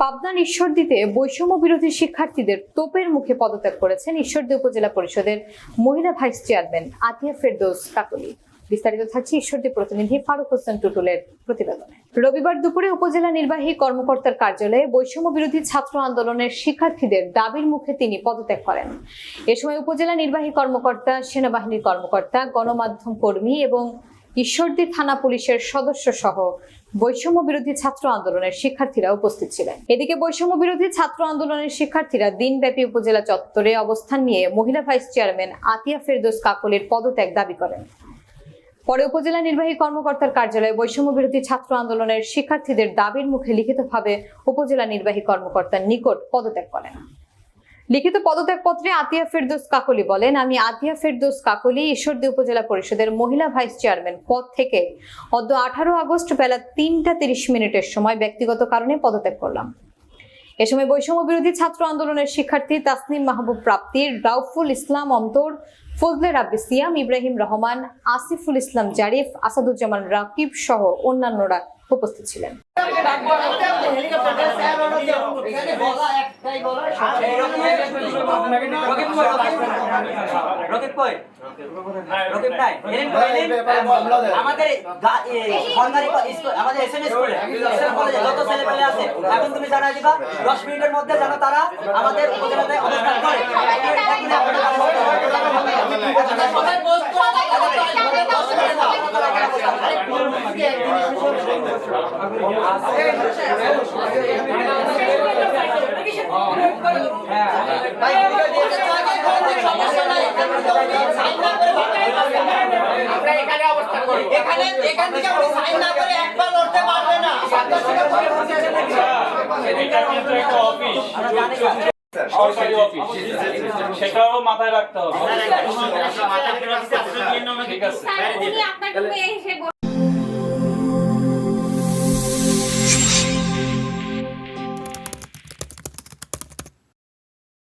পাবনার ঈশ্বরদীতে বৈষম্য বিরোধী শিক্ষার্থীদের তোপের মুখে পদত্যাগ করেছেন ঈশ্বরদী উপজেলা পরিষদের মহিলা ভাইস চেয়ারম্যান আতিয়া ফেরদৌস কাকলি। বিস্তারিত থাকছে ঈশ্বরদী প্রতিনিধি ফারুক হোসেন টুটুলের প্রতিবেদনে। রবিবার দুপুরে উপজেলা নির্বাহী কর্মকর্তার কার্যালয়ে বৈষম্য বিরোধী ছাত্র আন্দোলনের শিক্ষার্থীদের দাবির মুখে তিনি পদত্যাগ করেন। এ সময় উপজেলা নির্বাহী কর্মকর্তা, সেনাবাহিনীর কর্মকর্তা, গণমাধ্যম কর্মী এবং ঈশ্বরদী থানা পুলিশের সদস্য সহ বৈষম্য বিরোধী ছাত্র আন্দোলনের শিক্ষার্থীরা উপস্থিত ছিলেন। এদিকে বৈষম্য বিরোধী ছাত্র আন্দোলনের শিক্ষার্থীরা দিনব্যাপী উপজেলা চত্বরে অবস্থান নিয়ে মহিলা ভাইস চেয়ারম্যান আতিয়া ফেরদোস কাকলের পদত্যাগ দাবি করেন। পরে উপজেলা নির্বাহী কর্মকর্তার কার্যালয়ে বৈষম্য বিরোধী ছাত্র আন্দোলনের শিক্ষার্থীদের দাবির মুখে লিখিতভাবে উপজেলা নির্বাহী কর্মকর্তার নিকট পদত্যাগ করেন। লিখিত পদত্যাগপত্রে আতিয়া ফেরদৌস কাকলি বলেন, আমি আতিয়া ফেরদৌস কাকলি ঈশ্বরদী উপজেলা পরিষদের মহিলা ভাইস চেয়ারম্যান পদ থেকে অদ্য আঠারো আগস্ট বেলা তিনটা তিরিশ মিনিটের সময় ব্যক্তিগত কারণে পদত্যাগ করলাম। এ সময় বৈষম্য বিরোধী ছাত্র আন্দোলনের শিক্ষার্থী তাসনিম মাহবুব প্রাপ্তির, রাউফুল ইসলাম অন্তর, ফজলে রাব্বি সিয়াম, ইব্রাহিম রহমান, আসিফুল ইসলাম জারিফ, আসাদুজ্জামান রাকিব সহ অন্যান্যরা উপস্থিত ছিলেন। আমাদের আছে এখন তুমি 10 মিনিটের মধ্যে যেন তারা আমাদের উপজেলাতে অবস্থান করে। এখানে অবস্থান করি এখানে এখান থেকে আপনি সাইন না করে একবার লড়তে পারবে না এটা কিন্তু একটা অফিস সরকারি অফিস সেটাও মাথায় রাখতে হবে ঠিক আছে